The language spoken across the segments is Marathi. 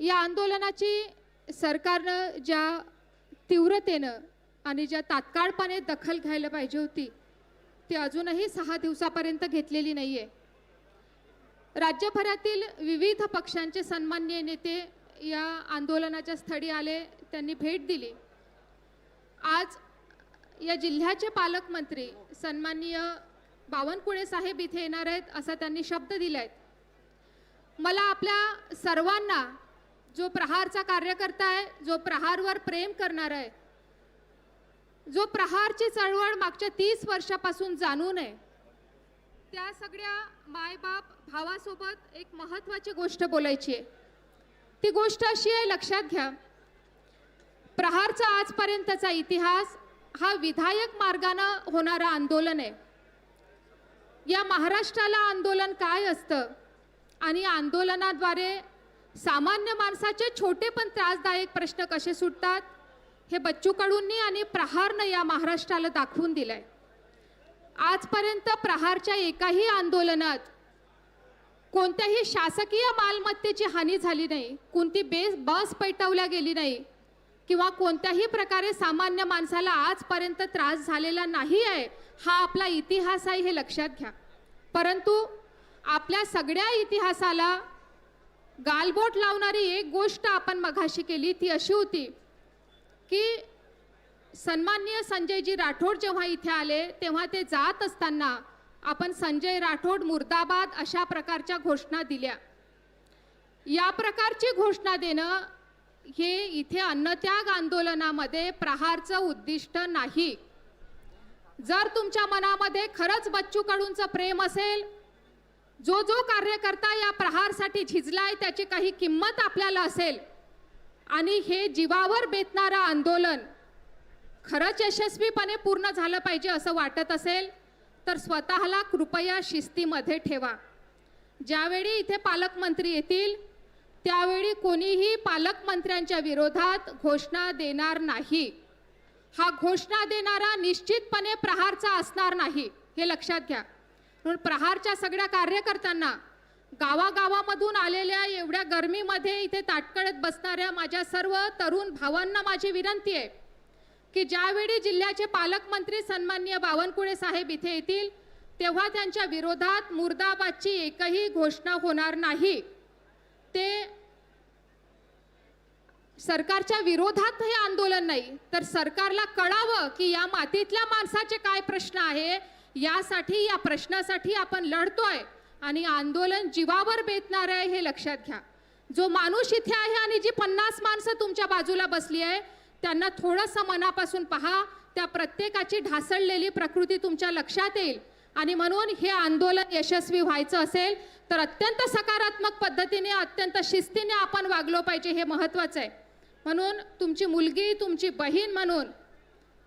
या आंदोलनाची सरकारनं ज्या तीव्रतेनं आणि ज्या तात्काळपणे दखल घ्यायला पाहिजे होती ती अजूनही सहा दिवसापर्यंत घेतलेली नाही आहे राज्यभरातील विविध पक्षांचे सन्मान्य नेते या आंदोलनाच्या स्थळी आले त्यांनी भेट दिली. आज या जिल्ह्याचे पालकमंत्री सन्माननीय बावनकुळे साहेब इथे येणार आहेत असा त्यांनी शब्द दिला आहेत मला आपल्या सर्वांना जो प्रहारचा कार्यकर्ता आहे जो प्रहारवर प्रेम करणार आहे जो प्रहारची चळवळ मागच्या तीस वर्षापासून जाणून आहे त्या सगळ्या मायबाप भावासोबत एक महत्त्वाची गोष्ट बोलायची आहे. ती गोष्ट अशी आहे लक्षात घ्या. प्रहारचा आजपर्यंतचा इतिहास हा विधायक मार्गानं होणारं आंदोलन आहे. या महाराष्ट्राला आंदोलन काय असतं? आणि आंदोलनाद्वारे सामान्य माणसाचे छोटे पण त्रासदायक प्रश्न कसे सुटतात हे बच्चू कडूंनी आणि प्रहारनं या महाराष्ट्राला दाखवून दिलंय. आजपर्यंत प्रहारच्या एकाही आंदोलनात कोणत्याही शासकीय मालमत्तेची हानी झाली नाही कोणती बेस बस पेटवल्या गेली नाही किंवा कोणत्याही प्रकारे सामान्य माणसाला आजपर्यंत त्रास झालेला नाही आहे हा आपला इतिहास आहे हे लक्षात घ्या. परंतु आपल्या सगळ्या इतिहासाला गालबोट लावणारी एक गोष्ट आपण मघाशी केली ती अशी होती की सन्माननीय संजयजी राठोड जेव्हा इथे आले तेव्हा ते जात असताना आपण संजय राठोड मुर्दाबाद अशा प्रकारच्या घोषणा दिल्या. या प्रकारची घोषणा देणं हे इथे अन्नत्याग आंदोलनामध्ये प्रहारचं उद्दिष्ट नाही. जर तुमच्या मनामध्ये खरंच बच्चू कडूंचं प्रेम असेल जो जो कार्यकर्ता या प्रहारसाठी झिजलाय त्याची काही किंमत आपल्याला असेल. आणि हे जीवावर बेतणारं आंदोलन खरंच यशस्वीपणे पूर्ण झालं पाहिजे असं वाटत असेल तर स्वतःला कृपया शिस्तीमध्ये ठेवा. ज्यावेळी इथे पालकमंत्री येतील त्यावेळी कोणीही पालकमंत्र्यांच्या विरोधात घोषणा देणार नाही. हा घोषणा देणारा निश्चितपणे प्रहारचा असणार नाही हे लक्षात घ्या. म्हणून प्रहारच्या सगळ्या कार्यकर्त्यांना गावागावामधून आलेल्या एवढ्या गरमीमध्ये इथे ताटकळत बसणाऱ्या माझ्या सर्व तरुण भावांना माझी विनंती आहे की ज्यावेळी जिल्ह्याचे पालकमंत्री सन्माननीय बावनकुळे साहेब इथे येतील तेव्हा त्यांच्या विरोधात मुर्दाबादची एकही घोषणा होणार नाही. ते सरकारच्या विरोधात हे आंदोलन नाही तर सरकारला कळावं की या मातीतल्या माणसाचे काय प्रश्न आहे यासाठी या प्रश्नासाठी आपण लढतोय आणि आंदोलन जीवावर बेतणार आहे हे लक्षात घ्या. जो माणूस इथे आहे आणि जी पन्नास माणसं तुमच्या बाजूला बसली आहे त्यांना थोडंसं मनापासून पहा त्या प्रत्येकाची ढासळलेली प्रकृती तुमच्या लक्षात येईल. आणि म्हणून हे आंदोलन यशस्वी व्हायचं असेल तर अत्यंत सकारात्मक पद्धतीने अत्यंत शिस्तीने आपण वागलो पाहिजे हे महत्त्वाचं आहे. म्हणून तुमची मुलगी तुमची बहीण म्हणून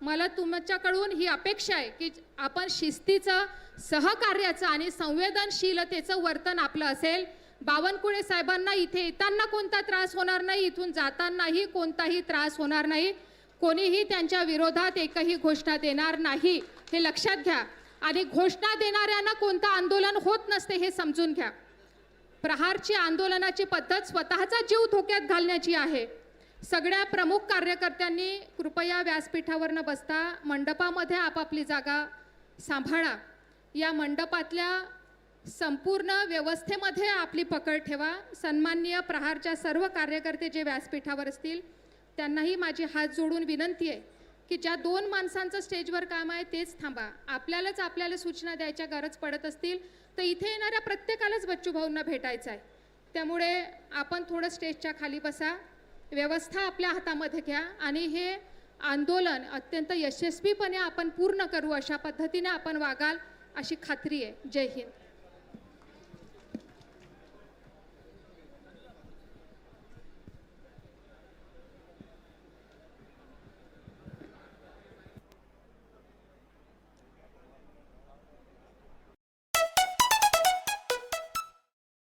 मला तुमच्याकडून ही अपेक्षा आहे की आपण शिस्तीचं सहकार्याचं आणि संवेदनशीलतेचं वर्तन आपलं असेल. बावनकुळे साहेबांना इथे येताना कोणता त्रास होणार नाही इथून जातानाही कोणताही त्रास होणार नाही. कोणीही त्यांच्या विरोधात एकही घोषणा देणार नाही हे लक्षात घ्या. आणि घोषणा देणाऱ्यांना कोणतं आंदोलन होत नसते हे समजून घ्या. प्रहारची आंदोलनाची पद्धत स्वतःचा जीव धोक्यात घालण्याची आहे. सगळ्या प्रमुख कार्यकर्त्यांनी कृपया व्यासपीठावर न बसता मंडपामध्ये आपापली जागा सांभाळा. या मंडपातल्या संपूर्ण व्यवस्थेमध्ये आपली पकड ठेवा. सन्माननीय प्रहारच्या सर्व कार्यकर्ते जे व्यासपीठावर असतील त्यांनाही माझी हात जोडून विनंती आहे की ज्या दोन माणसांचं स्टेजवर काम आहे तेच थांबा. आपल्यालाच आपल्याला सूचना द्यायच्या गरज पडत असतील तर इथे येणाऱ्या प्रत्येकालाच बच्चू भाऊंना भेटायचं आहे. त्यामुळे आपण थोडं स्टेजच्या खाली बसा. व्यवस्था आपल्या हातामध्ये घ्या आणि हे आंदोलन अत्यंत यशस्वीपणे आपण पूर्ण करू अशा पद्धतीने आपण वागाल अशी खात्री आहे. जय हिंद.